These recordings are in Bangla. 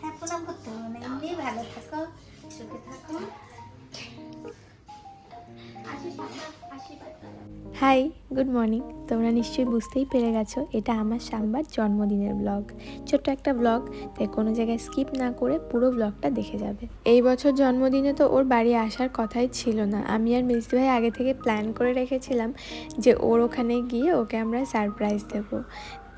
হ্যাঁ প্রণাম করতে হবে না এমনি ভালো থাকো সুখে থাকো হাই, গুড মর্নিং। তোমরা নিশ্চয়ই বুঝতেই পেরে গেছো, এটা আমার সাম্বার জন্মদিনের ব্লগ। ছোট্ট একটা ব্লগ, তাই কোনো জায়গায় স্কিপ না করে পুরো ব্লগটা দেখে যাবে। এই বছর জন্মদিনে তো ওর বাড়ি আসার কথাই ছিল না। আমি আর মিস্তি ভাই আগে থেকে প্ল্যান করে রেখেছিলাম যে ওর ওখানে গিয়ে ওকে আমরা সারপ্রাইজ দেব।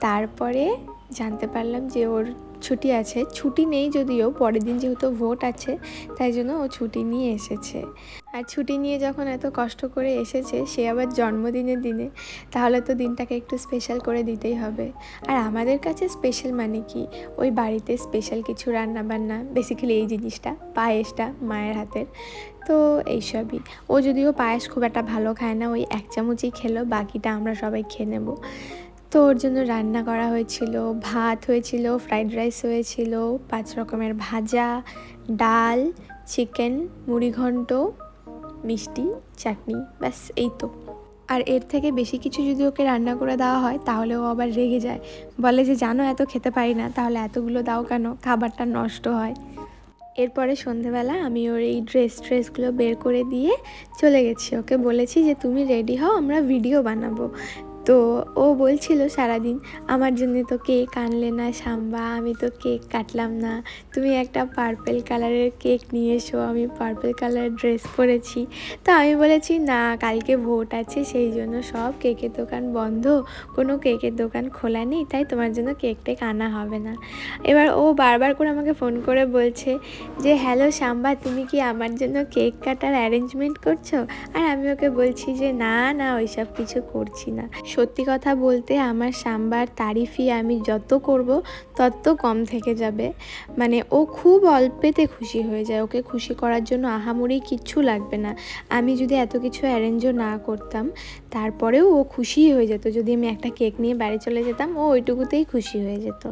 তারপরে জানতে পারলাম যে ওর ছুটি আছে। ছুটি নেই যদিও, পরের দিন যেহেতু ভোট আছে, তাই জন্য ও ছুটি নিয়ে এসেছে। আর ছুটি নিয়ে যখন এত কষ্ট করে এসেছে সে আবার জন্মদিনের দিনে, তাহলে তো দিনটাকে একটু স্পেশাল করে দিতেই হবে। আর আমাদের কাছে স্পেশাল মানে কি? ওই বাড়িতে স্পেশাল কিছু রান্না বান্না বেসিক্যালি এই জিনিসটা, পায়েসটা মায়ের হাতের। তো এইসবই। ও যদিও পায়েস খুব একটা ভালো খায় না, ওই এক চামচই খেলো, বাকিটা আমরা সবাই খেয়ে নেব। তো ওর জন্য রান্না করা হয়েছিল, ভাত হয়েছিল ফ্রাইড রাইস হয়েছিল, পাঁচ রকমের ভাজা, ডাল চিকেন মুড়িঘণ্ট মিষ্টি, চাটনি, ব্যাস, এই তো। আর এর থেকে বেশি কিছু যদি ওকে রান্না করে দেওয়া হয়, তাহলে ও আবার রেগে যায়। বলে যে, জানো, এত খেতে পারি না, তাহলে এতগুলো দাও কেন? খাবারটা নষ্ট হয়। এরপরে সন্ধেবেলা আমি ওর এই ড্রেস ট্রেসগুলো বের করে দিয়ে চলে গেছি। ওকে বলেছি যে, তুমি রেডি হও, আমরা ভিডিও বানাবো। তো ও বলছিল সারাদিন, আমার জন্য তো কেক আনলে না সাম্বা, আমি তো কেক কাটলাম না। তুমি একটা পার্পেল কালারের কেক নিয়ে এসো, আমি পার্পেল কালারের ড্রেস পরেছি। তো আমি বলেছি, না, কালকে ভোট আছে, সেই জন্য সব কেকের দোকান বন্ধ। কোনো কেকের দোকান খোলা নেই, তাই তোমার জন্য কেক টেক আনা হবে না। এবার ও বারবার করে আমাকে ফোন করে বলছে যে হ্যালো সাম্বা, তুমি কি আমার জন্য কেক কাটার অ্যারেঞ্জমেন্ট করছ? আর আমি ওকে বলছি যে, না না, ওইসব কিছু করছি না। সত্যি কথা বলতে আমার সাম্বার তারিফই আমি যত করব, তত কম থেকে যাবে। মানে ও খুব অল্পেতে খুশি হয়ে যায়। ওকে খুশি করার জন্য আহামরি কিচ্ছু লাগবে না। আমি যদি এত কিছু অ্যারেঞ্জও না করতাম, তারপরেও ও খুশিই হয়ে যেত। যদি আমি একটা কেক নিয়ে বাড়ি চলে যেতাম, ও ওইটুকুতেই খুশি হয়ে যেত।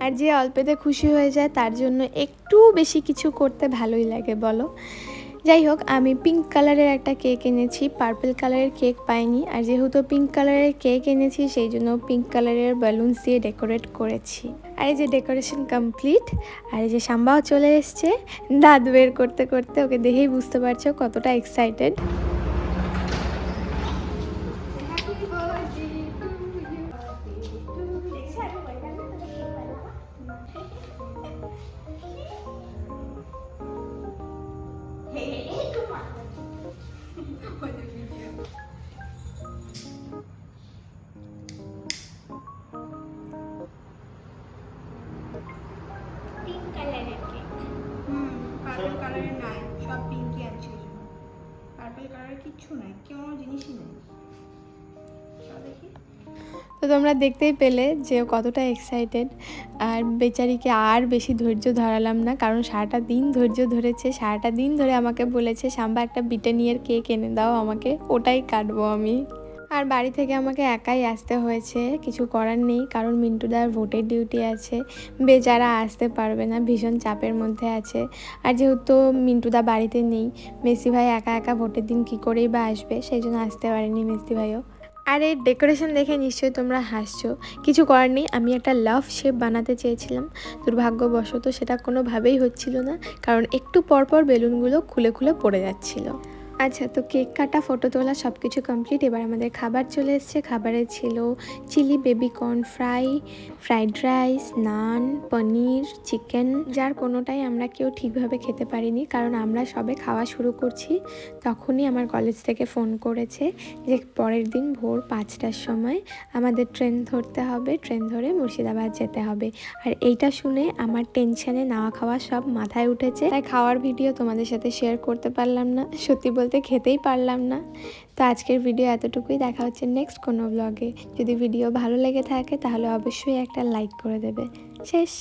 আর যে অল্পেতে খুশি হয়ে যায়, তার জন্য একটু বেশি কিছু করতে ভালোই লাগে, বলো? যাই হোক আমি পিঙ্ক কালারের একটা কেক এনেছি। পার্পল কালারের কেক পাইনি। আর যেহেতু পিঙ্ক কালারের কেক এনেছি, সেই জন্য পিঙ্ক কালারের বেলুনস দিয়ে ডেকোরেট করেছি। আর এই যে ডেকোরেশন কমপ্লিট আর এই যে সাম্বাও চলে এসছে। দাঁত বের করতে করতে, ওকে দেখেই বুঝতে পারছ কতটা এক্সাইটেড কালারের নাই সব পিঙ্কই আছে পার্পল কালারের কিচ্ছু নাই, কোনো জিনিসই নেই। তো তোমরা দেখতেই পেলে যে কতটা এক্সাইটেড আর বেচারিকে আর বেশি ধৈর্য ধরালাম না, কারণ সারাটা দিন ধৈর্য ধরেছে, সারাটা দিন ধরে আমাকে বলেছে সাম্বা একটা বিটানিয়ার কেক এনে দাও, আমাকে ওটাই কাটবো আমি। আর বাড়ি থেকে আমাকে একাই আসতে হয়েছে, কিছু করার নেই, কারণ মিন্টুদার ভোটের ডিউটি আছে। বেচারা আসতে পারবে না, ভীষণ চাপের মধ্যে আছে। আর যেহেতু মিন্টুদা বাড়িতে নেই, মেসি ভাই একা একা ভোটের দিন কী করেই বা আসবে, সেই জন্য আসতে পারেনি মেসি ভাইও। আর এই ডেকোরেশন দেখে নিশ্চয়ই তোমরা হাসছো। কিছু করার নেই, আমি একটা লাভ শেপ বানাতে চেয়েছিলাম। দুর্ভাগ্যবশত সেটা কোনোভাবেই হচ্ছিল না, কারণ একটু পরপর বেলুনগুলো খুলে খুলে পড়ে যাচ্ছিল। আচ্ছা তো কেক কাটা, ফটো তোলা সব কিছু কমপ্লিট এবার আমাদের খাবার চলে এসছে। খাবারে ছিল chilli baby corn fry, fried rice, naan, paneer, chicken, যার কোনোটাই আমরা কেউ ঠিকভাবে খেতে পারিনি। কারণ আমরা সবে খাওয়া শুরু করছি। তখনই আমার কলেজ থেকে ফোন করেছে যে পরের দিন ভোর পাঁচটার সময় আমাদের ট্রেন ধরতে হবে। ট্রেন ধরে মুর্শিদাবাদ যেতে হবে। আর এইটা শুনে আমার টেনশনে নাওয়া খাওয়া সব মাথায় উঠেছে। তাই খাওয়ার ভিডিও তোমাদের সাথে শেয়ার করতে পারলাম না। সত্যি বলতে খেতেই পারলাম না। তো আজকের ভিডিও এতটুকুই। দেখা হচ্ছে নেক্সট কোনো ব্লগে যদি ভিডিও ভালো লেগে থাকে, তাহলে অবশ্যই একটা লাইক করে দেবে। শেষ।